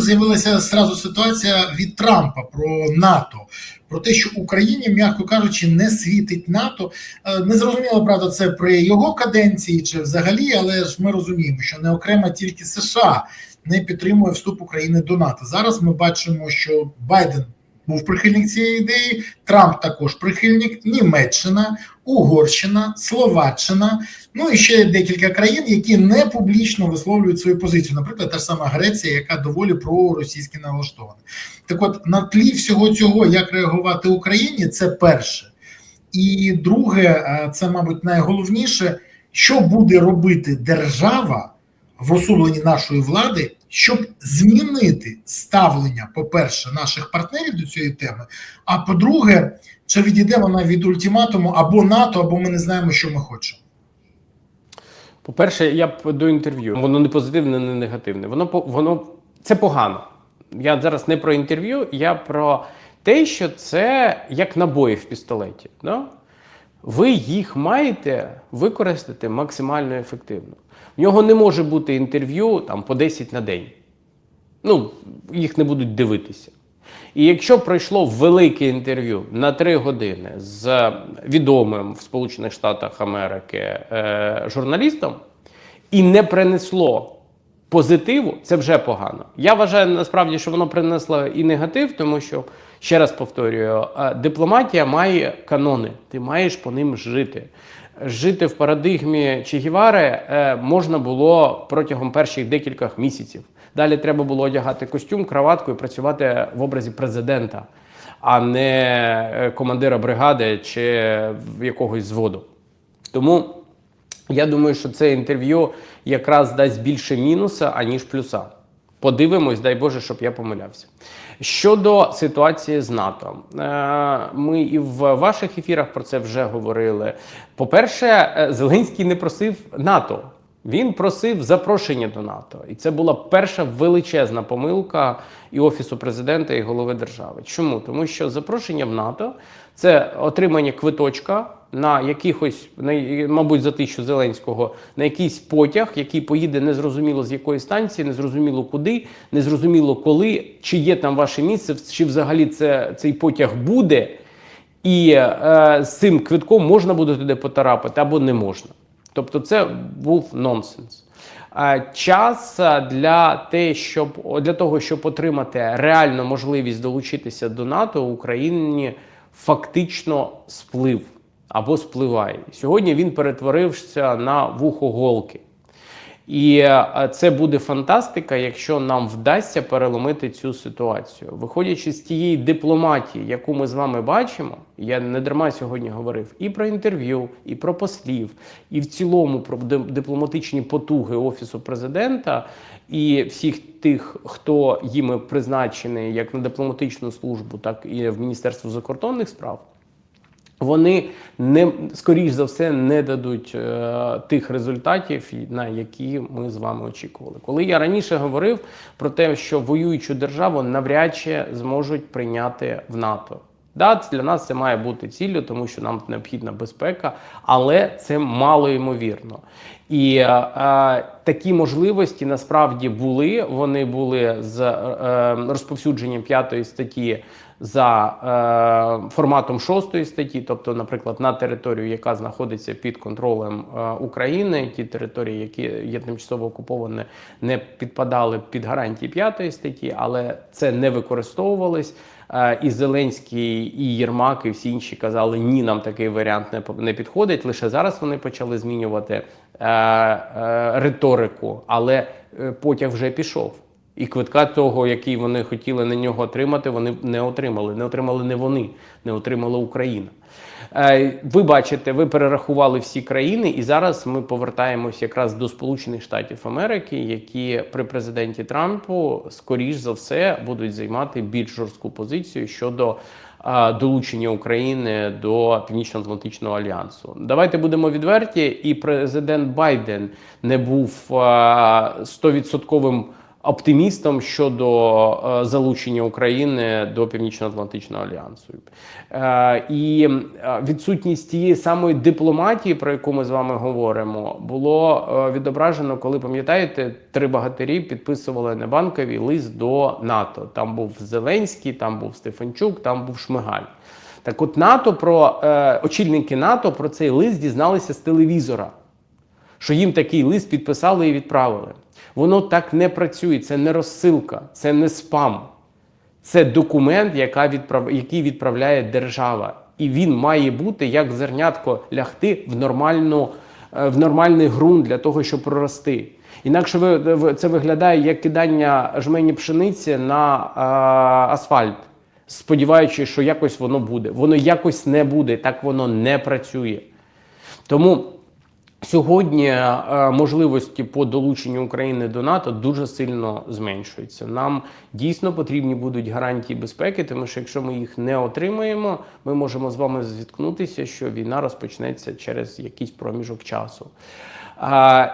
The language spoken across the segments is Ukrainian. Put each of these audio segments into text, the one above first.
З'явилася зразу ситуація від Трампа про НАТО, про те, що Україні, м'яко кажучи, не світить НАТО. Е, Не зрозуміло, правда, це при його каденції чи взагалі, але ж ми розуміємо, що не окремо тільки США не підтримує вступ України до НАТО. Зараз ми бачимо, що Байден був прихильник цієї ідеї, Трамп також прихильник, Німеччина, Угорщина, Словаччина. Ну і ще декілька країн, які не публічно висловлюють свою позицію. Наприклад, та ж сама Греція, яка доволі проросійськи налаштована. Так, от на тлі всього цього, як реагувати Україні, це перше. І друге, е, це, мабуть, найголовніше, що буде робити держава в особленні нашої влади, щоб змінити ставлення, по-перше, наших партнерів до цієї теми. А по-друге, чи відійде вона від ультиматуму або НАТО, або ми не знаємо, що ми хочемо. По-перше, я б до інтерв'ю. Воно не позитивне, не негативне. Воно воно це погано. Я зараз не про інтерв'ю, я про те, що це як набої в пістолеті. Да? Ви їх маєте використати максимально ефективно. В нього не може бути інтерв'ю там по 10 на день. Ну, їх не будуть дивитися. І якщо пройшло велике інтерв'ю на 3 години з відомим в Сполучених Штатах Америки е, журналістом і не принесло позитиву, це вже погано. Я вважаю насправді, що воно принесло і негатив, тому що, ще раз повторюю, е, дипломатія має канони, ти маєш по ним жити. Жити в парадигмі Че Гівари е, можна було протягом перших декількох місяців. Далі треба було одягати костюм, краватку і працювати в образі президента, а не е, командира бригади чи якогось зводу. Тому я думаю, що це інтерв'ю якраз дасть більше мінуса, аніж плюса. Подивимось, дай Боже, щоб я помилявся. Щодо ситуації з НАТО, Е, ми і в ваших ефірах про це вже говорили. По-перше, е, Зеленський не просив НАТО. Він просив запрошення до НАТО, і це була перша величезна помилка і офісу президента і голови держави. Чому? Тому що запрошення в НАТО це отримання квиточка на якихось, на, мабуть, за тисячу Зеленського, на якийсь потяг, який поїде незрозуміло з якої станції, незрозуміло куди, незрозуміло коли, чи є там ваше місце, чи взагалі це цей потяг буде, і е, з цим квитком можна буде туди потрапити або не можна. Тобто, це був нонсенс. Час для те, щоб для того, щоб отримати реальну можливість долучитися до НАТО, в Україні фактично сплив або спливає. Сьогодні він перетворився на вухо голки. І е, це буде фантастика, якщо нам вдасться переломити цю ситуацію. Виходячи з тієї дипломатії, яку ми з вами бачимо, я не дарма сьогодні говорив і про інтерв'ю, і про послів, і в цілому про дипломатичні потуги офісу президента і всіх тих, хто їми призначений як на дипломатичну службу, так і в Міністерство закордонних справ. Вони не скоріш за все не дадуть е, тих результатів, на які ми з вами очікували. Коли я раніше говорив про те, що воюючу державу навряд чи зможуть прийняти в НАТО. Да, для нас це має бути ціллю, тому що нам необхідна безпека, але це мало ймовірно. І е, е, такі можливості насправді були. Вони були з е, розповсюдженням п'ятої статті за е, форматом шостої статті, тобто, наприклад, на територію, яка знаходиться під контролем е, України, ті території, які є тимчасово окуповані, не підпадали під гарантії п'ятої статті, але це не використовувалось. Е, І Зеленський, і Єрмак, і всі інші казали, ні, нам такий варіант не, підходить. Лише зараз вони почали змінювати е, е, риторику, але потяг вже пішов. І квитка того, який вони хотіли на нього отримати, вони не отримали. Не отримали не вони, не отримала Україна. Е, Ви бачите, ви перерахували всі країни, і зараз ми повертаємось якраз до Сполучених Штатів Америки, які при президенті Трампу, скоріш за все, будуть займати більш жорстку позицію щодо е, долучення України до Північно-Атлантичного альянсу. Давайте будемо відверті, і президент Байден не був е, стовідсотковим оптимістом щодо е, залучення України до Північно-Атлантичного альянсу. Е, і е, відсутність тієї самої дипломатії, про яку ми з вами говоримо, було відображено, коли пам'ятаєте, три багатирі підписували небанковий лист до НАТО. Там був Зеленський, там був Стефанчук, там був Шмигаль. Так, от НАТО про очільники НАТО про цей лист дізналися з телевізора що їм такий лист підписали і відправили. Воно так не працює, це не розсилка, це не спам. Це документ, який відправляє держава. І він має бути як зернятко лягти в, нормальну, е, в нормальний ґрунт для того, щоб прорости. Інакше це виглядає як кидання жмені пшениці на е, асфальт, сподіваючись, що якось воно буде. Воно якось не буде, так воно не працює. Тому Сьогодні е, можливості по долученню України до НАТО дуже сильно зменшуються. Нам дійсно потрібні будуть гарантії безпеки, тому що якщо ми їх не отримаємо, ми можемо з вами зіткнутися, що війна розпочнеться через якийсь проміжок часу.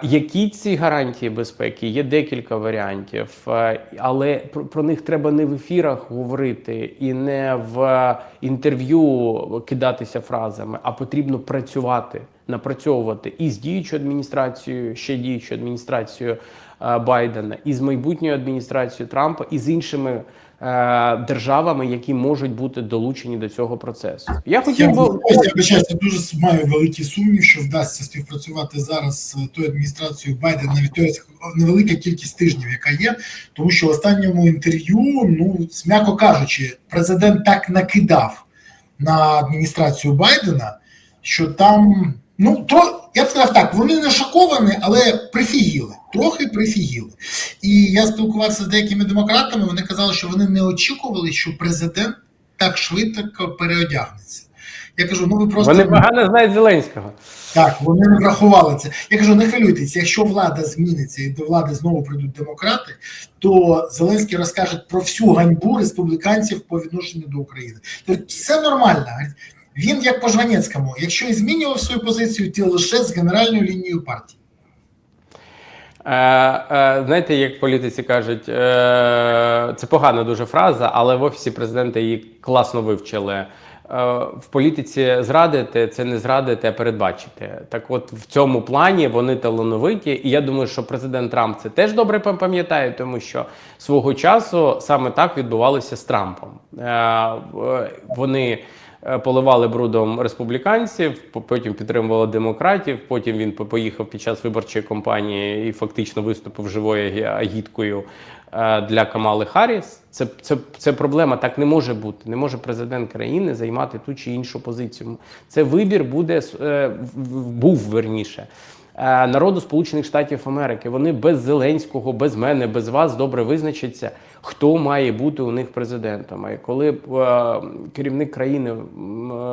Які ці гарантії безпеки? Є декілька варіантів, але про, про них треба не в ефірах говорити і не в інтерв'ю кидатися фразами, а потрібно працювати, напрацьовувати і з діючою адміністрацією, ще діючою адміністрацією Байдена, і з майбутньою адміністрацією Трампа, і з іншими державами, які можуть бути долучені до цього процесу. Я хотів би я я дуже маю великий сумнів, що вдасться співпрацювати зараз з тою адміністрацією Байдена, навіть тою невелика кількість тижнів, яка є, тому що в останньому інтерв'ю, ну м'яко кажучи, президент так накидав на адміністрацію Байдена, що там, ну то я б сказав так, вони не шоковані, але прифігіли, трохи прифігіли. І я спілкувався з деякими демократами. Вони казали, що вони не очікували, що президент так швидко переодягнеться. Я кажу, ну ви просто вони погано знають Зеленського. так, вони не врахували це. Я кажу, не хвилюйтесь, якщо влада зміниться і до влади знову прийдуть демократи, то Зеленський розкаже про всю ганьбу республіканців по відношенню до України. Тобто все нормально. Він як по Жванецькому, якщо і змінював свою позицію, то лише з генеральною лінією партії. Е, е, знаєте, як політиці кажуть, е, це погана дуже фраза, але в офісі президента її класно вивчили. Е, в політиці зрадити це не зрадити, а передбачити. Так, от в цьому плані вони талановиті, і я думаю, що президент Трамп це теж добре пам'ятає, тому що свого часу саме так відбувалося з Трампом. Е, вони поливали брудом республіканців, потім підтримували демократів. Потім він поїхав під час виборчої кампанії і фактично виступив живою агіткою е, для Камали Харріс. Це, це, це проблема. Так не може бути. Не може президент країни займати ту чи іншу позицію. Це вибір буде е, був верніше. е, Народу Сполучених Штатів Америки вони без Зеленського, без мене, без вас добре визначаться, хто має бути у них президентом. І коли е, керівник країни е,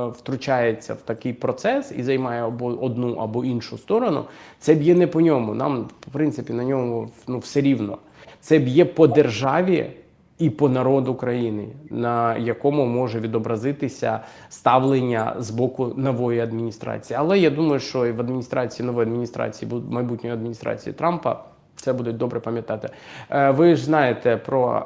втручається в такий процес і займає або одну або іншу сторону, це б'є не по ньому. Нам, в принципі, на ньому ну, все рівно. Це б'є по державі і по народу країни, на якому може відобразитися ставлення з боку нової адміністрації. Але я думаю, що і в адміністрації нової адміністрації, бу- майбутньої адміністрації Трампа. Це будуть добре пам'ятати. Е, Ви ж знаєте про е,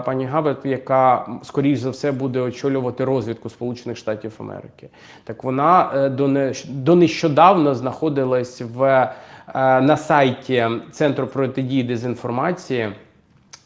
пані Габет, яка скоріш за все буде очолювати розвідку Сполучених Штатів Америки. Так вона е, до, не, нещодавно знаходилась в, е, на сайті Центру протидії дезінформації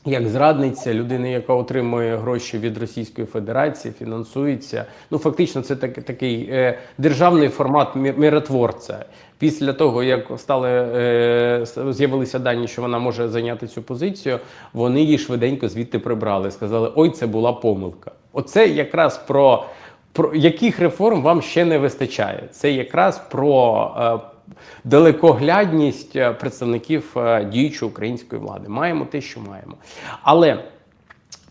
як зрадниця, людина, яка отримує гроші від Російської Федерації, фінансується. Ну фактично, це так, такий е, державний формат миротворця. Після того, як стали е, з'явилися дані, що вона може зайняти цю позицію, вони її швиденько звідти прибрали. Сказали: ой, це була помилка. Оце якраз про, про яких реформ вам ще не вистачає. Це якраз про. Далекоглядність е, представників е, діючої української влади. Маємо те, що маємо. Але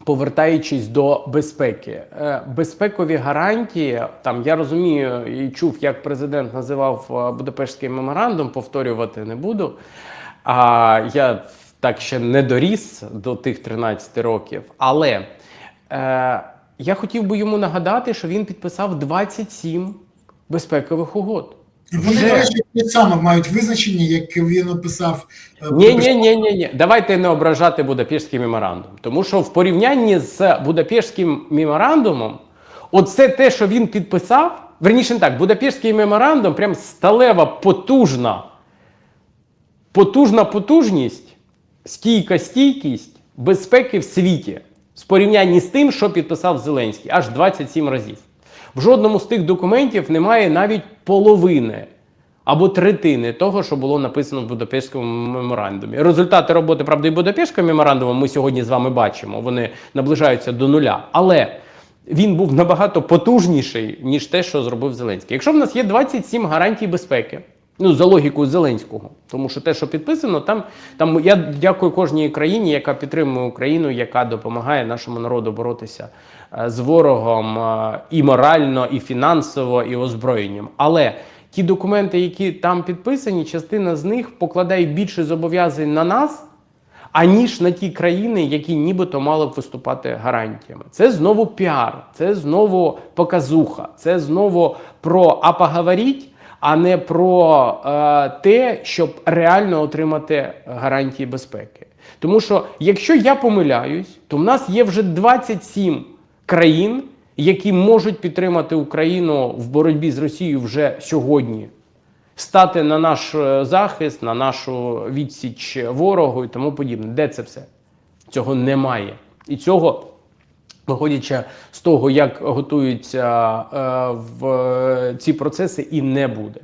повертаючись до безпеки, е, безпекові гарантії, там я розумію і чув, як президент називав Будапештський меморандум, повторювати не буду. А я так ще не доріс до тих 13 років. Але е, я хотів би йому нагадати, що він підписав 27 безпекових угод. Вони, Вже. до речі, те саме мають визначення, як він описав. е, Ні, ні, ні, ні, ні. Давайте не ображати Будапештський меморандум. Тому що в порівнянні з Будапештським меморандумом, оце те, що він підписав, верніше так, Будапештський меморандум, прям сталева, потужна, потужна потужність, стійка стійкість безпеки в світі в порівнянні з тим, що підписав Зеленський, аж 27 разів. В жодному з тих документів немає навіть половини або третини того, що було написано в Будапештському меморандумі. Результати роботи, правда, і Будапештського меморандуму ми сьогодні з вами бачимо. Вони наближаються до нуля. Але він був набагато потужніший, ніж те, що зробив Зеленський. Якщо в нас є 27 гарантій безпеки, ну за логікою Зеленського, тому що те, що підписано, там, там я дякую кожній країні, яка підтримує Україну, яка допомагає нашому народу боротися е, з ворогом е, і морально, і фінансово, і озброєнням. Але ті документи, які там підписані, частина з них покладає більше зобов'язань на нас. Аніж на ті країни, які нібито мали б виступати гарантіями. Це знову піар, це знову показуха, це знову про а поговоріть, а не про е, те, щоб реально отримати гарантії безпеки. Тому що якщо я помиляюсь, то в нас є вже 27 країн, які можуть підтримати Україну в боротьбі з Росією вже сьогодні стати на наш е, захист, на нашу відсіч ворогу і тому подібне. Де це все? Цього немає. І цього, виходячи з того, як готуються е, в ці процеси, і не буде.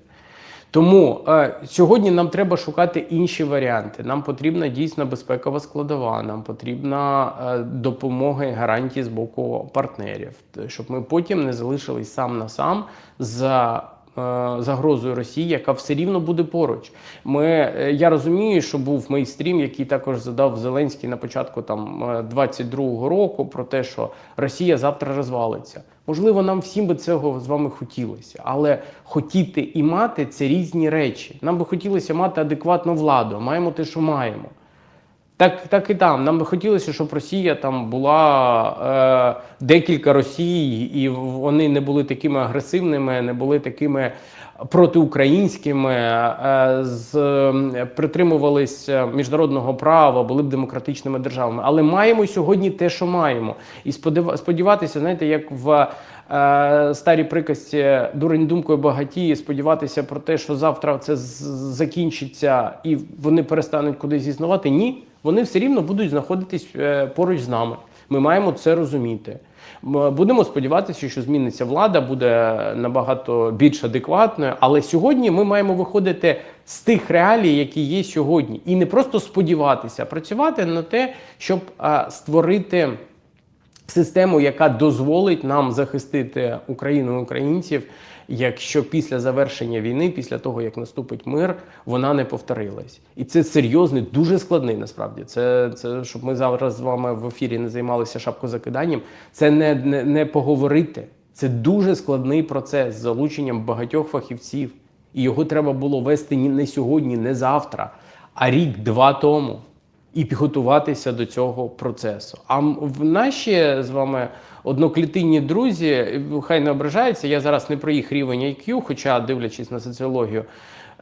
Тому е, сьогодні нам треба шукати інші варіанти. Нам потрібна дійсно безпекова складова, нам потрібна е, допомога і гарантії з боку партнерів, щоб ми потім не залишились сам на сам за. Е, Загрозою Росії, яка все рівно буде поруч. Ми е, я розумію, що був мейстрім, який також задав Зеленський на початку там е, 22-го року про те, що Росія завтра розвалиться. Можливо, нам всім би цього з вами хотілося, але хотіти і мати це різні речі. Нам би хотілося мати адекватну владу. Маємо те, що маємо. Так, так і там. Нам би хотілося, щоб Росія там була е, декілька Росій, і вони не були такими агресивними, не були такими протиукраїнськими, е, з, е, притримувались міжнародного права, були б демократичними державами. Але маємо сьогодні те, що маємо. І сподіватися, знаєте, як в е, старій приказці дурень думкою багатіє, сподіватися про те, що завтра це закінчиться і вони перестануть кудись існувати. Ні, вони все рівно будуть знаходитись е, поруч з нами. Ми маємо це розуміти. М, Будемо сподіватися, що зміниться влада, буде набагато більш адекватною. Але сьогодні ми маємо виходити з тих реалій, які є сьогодні, і не просто сподіватися, а працювати на те, щоб створити систему, яка дозволить нам захистити Україну і українців, якщо після завершення війни, після того як наступить мир, вона не повторилась. І це серйозний, дуже складний насправді. Це, це щоб ми зараз з вами в ефірі не займалися шапкозакиданням. Це не, не, не поговорити. Це дуже складний процес з залученням багатьох фахівців. І його треба було вести ні- не сьогодні, не завтра, а рік-два тому і підготуватися до цього процесу. А в наші з вами одноклітинні друзі, хай не ображаються, я зараз не про їх рівень IQ, хоча дивлячись на соціологію,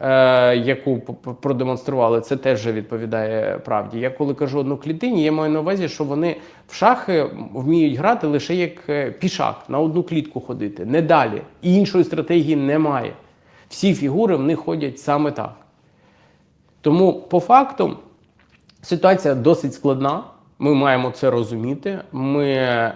е, яку продемонстрували, це теж відповідає правді. Я коли кажу одноклітинні, я маю на увазі, що вони в шахи вміють грати лише як е, пішак, на одну клітку ходити, не далі. І іншої стратегії немає. Всі фігури в них ходять саме так. Тому по факту ситуація досить складна. Ми маємо це розуміти. Ми е,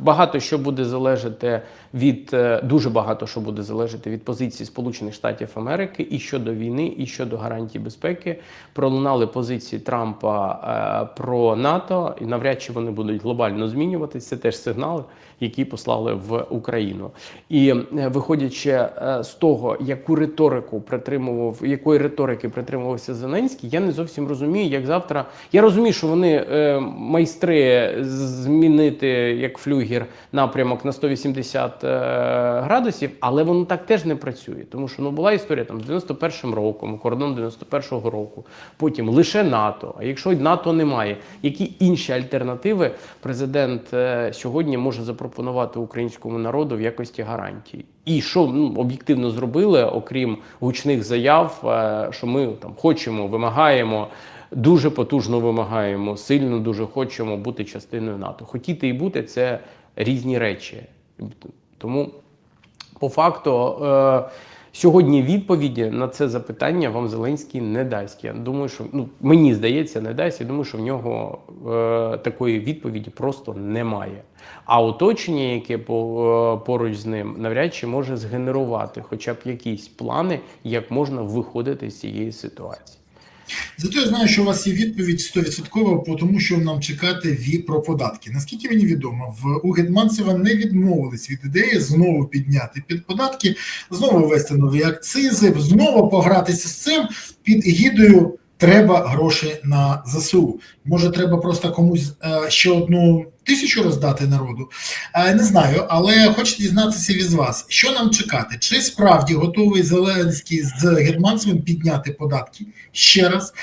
багато що буде залежати від е, дуже багато що буде залежати від позиції Сполучених Штатів Америки і щодо війни, і щодо гарантій безпеки. Пролунали позиції Трампа е, про НАТО, і навряд чи вони будуть глобально змінюватися. Це теж сигнали, які послали в Україну. І е, виходячи з того, яку риторику притримував, якої риторики притримувався Зеленський, я не зовсім розумію, як завтра. Я розумію, що вони майстри змінити як флюгер напрямок на 180 е, градусів, але воно так теж не працює. Тому що ну була історія там з 91-м роком, кордон 91-го року, потім лише НАТО. А якщо НАТО немає, які інші альтернативи президент е, сьогодні може запропонувати українському народу в якості гарантії? І що ну, об'єктивно зробили, окрім гучних заяв, е, що ми там хочемо, вимагаємо, дуже потужно вимагаємо, сильно дуже хочемо бути частиною НАТО. Хотіти і бути це різні речі. Тому по факту. Е, Сьогодні відповіді на це запитання вам Зеленський не дасть. Я думаю, що ну мені здається, не дасть. Я думаю, що в нього е, такої відповіді просто немає. А оточення, яке е, поруч з ним, навряд чи може згенерувати хоча б якісь плани, як можна виходити з цієї ситуації. Зато я знаю, що у вас є відповідь 100% по тому, що нам чекати ві- про податки. Наскільки мені відомо, в у Гетманцева не відмовились від ідеї знову підняти під податки, знову ввести нові акцизи, знову погратися з цим під егідою. Треба гроші на ЗСУ. Може, треба просто комусь е, ще одну тисячу роздати народу. Е, не знаю, але хочу дізнатися від вас, що нам чекати? Чи справді готовий Зеленський з Гетманцевим підняти податки ще раз?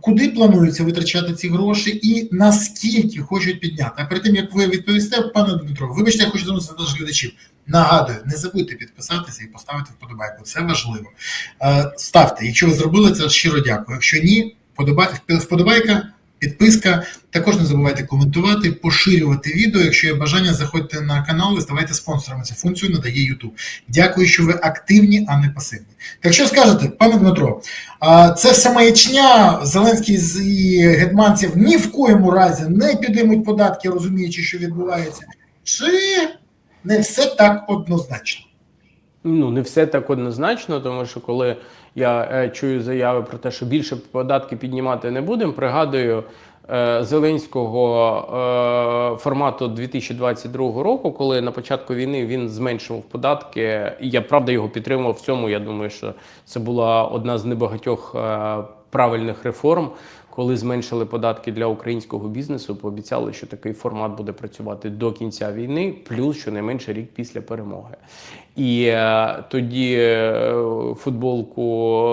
Куди планується витрачати ці гроші, і наскільки хочуть підняти? А перед тим як ви відповісте, пане Дмитро, вибачте, я хочу звернутися до наших глядачів. Нагадую, не забудьте підписатися і поставити вподобайку. Це важливо. Е, Ставте, якщо ви зробили це, щиро дякую. Якщо ні, вподобайка, підписка. Також не забувайте коментувати, поширювати відео. Якщо є бажання, заходьте на канал і ставайте спонсорами. Цю функцію надає YouTube. Дякую, що ви активні, а не пасивні. Так що скажете, пане Дмитро, це все маячня. Зеленський і гетманців ні в коєму разі не підіймуть податки, розуміючи, що відбувається. Чи не все так однозначно? Ну, не все так однозначно, тому що коли я е, чую заяви про те, що більше податки піднімати не будемо, пригадую е, Зеленського е, формату 2022 року, коли на початку війни він зменшував податки. І я правда його підтримував в цьому. Я думаю, що це була одна з небагатьох правильних реформ. Коли зменшили податки для українського бізнесу, пообіцяли, що такий формат буде працювати до кінця війни, плюс щонайменше рік після перемоги. І е, тоді е, футболку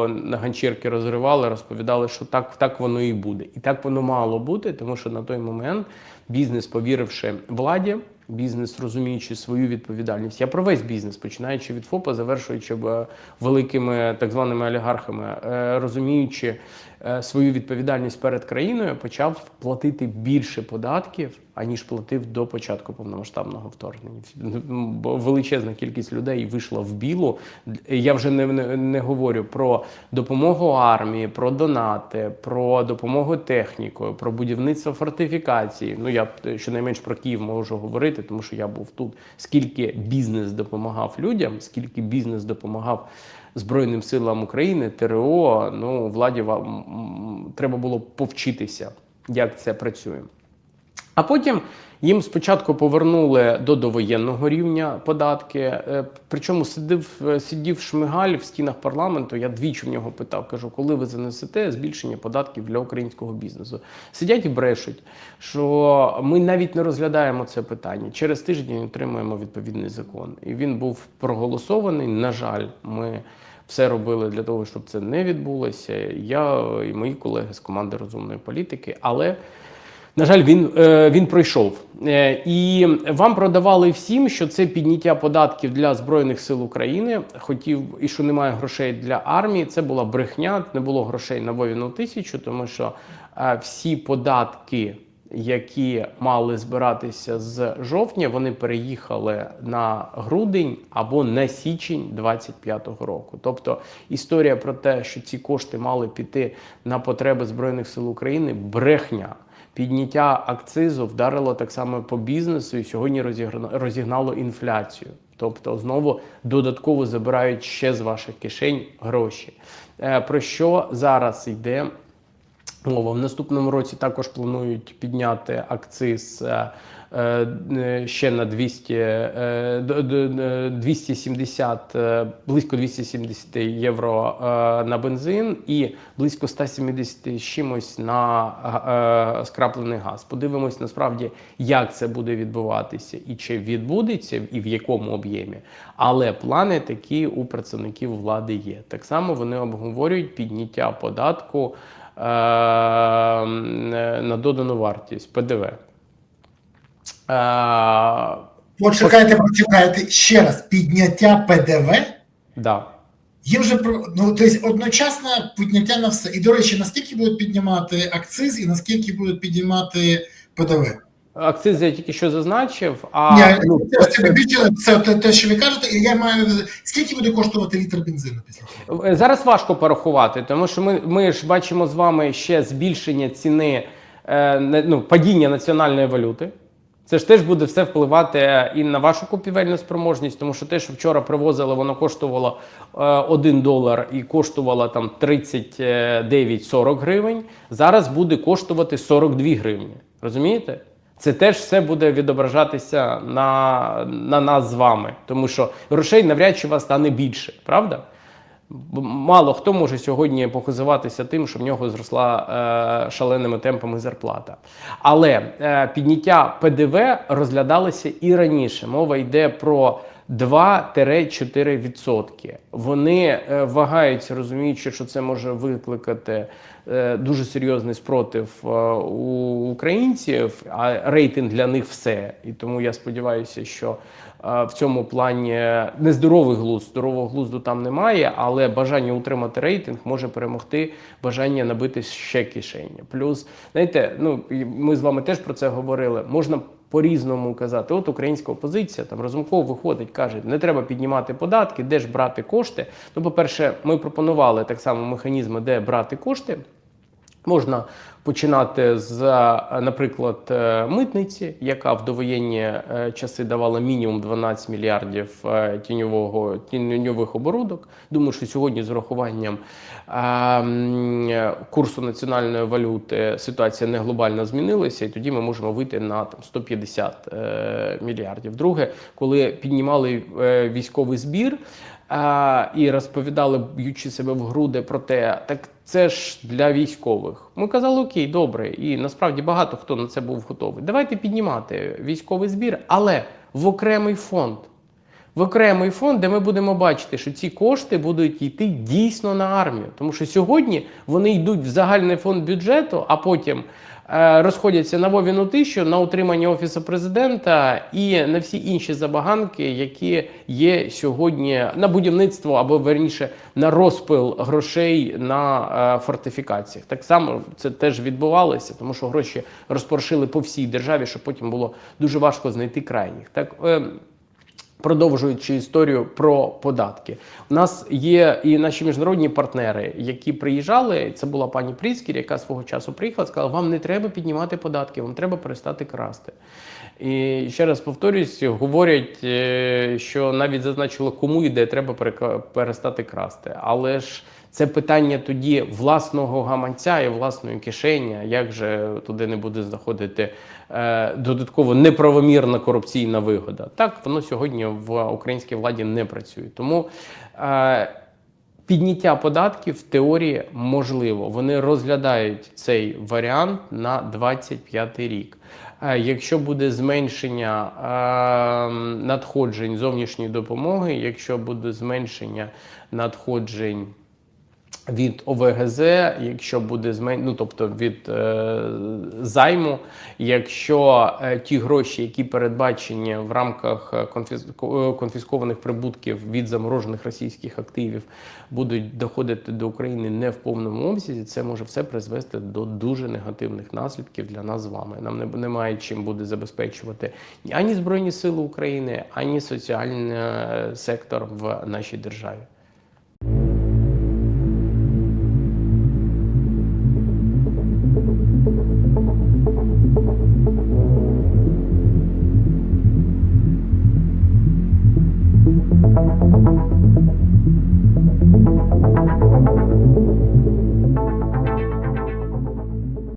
на ганчірки розривали, розповідали, що так, так воно і буде. І так воно мало бути, тому що на той момент бізнес, повіривши владі, бізнес розуміючи свою відповідальність. Я про весь бізнес, починаючи від ФОПа, завершуючи е, великими так званими олігархами, розуміючи свою відповідальність перед країною, почав платити більше податків, аніж платив до початку повномасштабного вторгнення. Величезна кількість людей вийшла в білу. Я вже не, не, не говорю про допомогу армії, про донати, про допомогу технікою, про будівництво фортифікації. Ну я б, щонайменш про Київ можу говорити, тому що я був тут. Скільки бізнес допомагав людям, скільки бізнес допомагав Збройним силам України, ТРО, ну владі вам треба було повчитися, як це працює. А потім їм спочатку повернули до довоєнного рівня податки. е, Причому сидів, е, сидів Шмигаль в стінах парламенту. Я двічі в нього питав: кажу, коли ви занесете збільшення податків для українського бізнесу? Сидять і брешуть, що ми навіть не розглядаємо це питання. Через тиждень отримуємо відповідний закон. І він був проголосований. На жаль, ми. Все робили для того, щоб це не відбулося. Я і мої колеги з команди розумної політики, але на жаль, він, е, він пройшов. Е, і вам продавали всім, що це підняття податків для Збройних сил України. Хотів і що немає грошей для армії. Це була брехня, не було грошей на Вовіну тисячу, тому що е, всі податки, які мали збиратися з жовтня, вони переїхали на грудень або на січень 25-го року. Тобто історія про те, що ці кошти мали піти на потреби Збройних сил України, брехня. Підняття акцизу вдарило так само по бізнесу і сьогодні розігна- розігнало інфляцію. Тобто знову додатково забирають ще з ваших кишень гроші. Е, Про що зараз йде в наступному році також планують підняти акциз е, е, ще на 200, е, д- д- д- 270, е, близько 270 євро на бензин і близько 170 з чимось на скраплений газ. Подивимось насправді, як це буде відбуватися і чи відбудеться, і в якому об'ємі. Але плани такі у представників влади є. Так само вони обговорюють підняття податку на додану вартість ПДВ. Е, Почекайте, почекайте ще раз. Підняття ПДВ. да. Їм же про ну тобто одночасно підняття на все. І до речі, наскільки будуть піднімати акциз і наскільки будуть піднімати ПДВ? Акциз я тільки що зазначив. А Ні, ну, це, це, більше- це те, те, що ви кажете, і я маю скільки буде коштувати літр бензину після цього? Е, Зараз важко порахувати, тому що ми, ми ж бачимо з вами ще збільшення ціни, е, ну, падіння національної валюти. Це ж теж буде все впливати е, і на вашу купівельну спроможність, тому що те, що вчора привозили, воно коштувало е, 1 долар і коштувало там 39-40 гривень. Зараз буде коштувати 42 гривні. Розумієте? Це теж все буде відображатися на, на нас з вами, тому що грошей навряд чи вас стане більше, правда? Мало хто може сьогодні похизуватися тим, що в нього зросла е, шаленими темпами зарплата. Але е, підняття ПДВ розглядалося і раніше. Мова йде про 2-4%. Вони е, вагаються, розуміючи, що це може викликати е, дуже серйозний спротив е, у українців, а рейтинг для них все. І тому я сподіваюся, що в цьому плані нездоровий глузд, здорового глузду там немає, але бажання утримати рейтинг може перемогти бажання набити ще кишені. Плюс, знаєте, ну ми з вами теж про це говорили. Можна по-різному казати. От українська опозиція там Разумков виходить, каже, не треба піднімати податки, де ж брати кошти. Ну, по-перше, ми пропонували так само механізми, де брати кошти. Можна починати з, е, наприклад, е, митниці, яка в довоєнні е, часи давала мінімум 12 мільярдів тіньового тіньових оборудок. Думаю, що сьогодні з урахуванням курсу національної валюти ситуація не глобально змінилася, і тоді ми можемо вийти на там 150 е, мільярдів. Друге, коли піднімали військовий збір. А, і розповідали, б'ючи себе в груди про те, так це ж для військових. Ми казали, окей, добре, і насправді багато хто на це був готовий. Давайте піднімати військовий збір, але в окремий фонд. В окремий фонд, де ми будемо бачити, що ці кошти будуть йти дійсно на армію. Тому що сьогодні вони йдуть в загальний фонд бюджету, а потім розходяться на Вовіну тисячу на утримання офісу президента і на всі інші забаганки, які є сьогодні на будівництво або верніше на розпил грошей на е, фортифікаціях. Так само це теж відбувалося, тому що гроші розпоршили по всій державі, що потім було дуже важко знайти крайніх. Так. Продовжуючи історію про податки, у нас є і наші міжнародні партнери, які приїжджали. Це була пані Пріскір, яка свого часу приїхала, сказала: вам не треба піднімати податки, вам треба перестати красти. І ще раз повторюсь, говорять, е, що навіть зазначило, кому і де треба перестати красти. Але ж це питання тоді власного гаманця і власної кишені. Як же туди не буде знаходити е, додатково неправомірна корупційна вигода? Так воно сьогодні в українській владі не працює. Тому е, підняття податків в теорії можливо. Вони розглядають цей варіант на 25 рік. Е, Якщо буде зменшення е, надходжень зовнішньої допомоги, якщо буде зменшення надходжень від ОВГЗ, якщо буде змен... ну, тобто від е, займу, якщо е, ті гроші, які передбачені в рамках е, конфіс- е, конфіскованих прибутків від заморожених російських активів, будуть доходити до України не в повному обсязі, це може все призвести до дуже негативних наслідків для нас з вами. Нам не немає чим буде забезпечувати ані збройні сили України, ані соціальний е, сектор в нашій державі.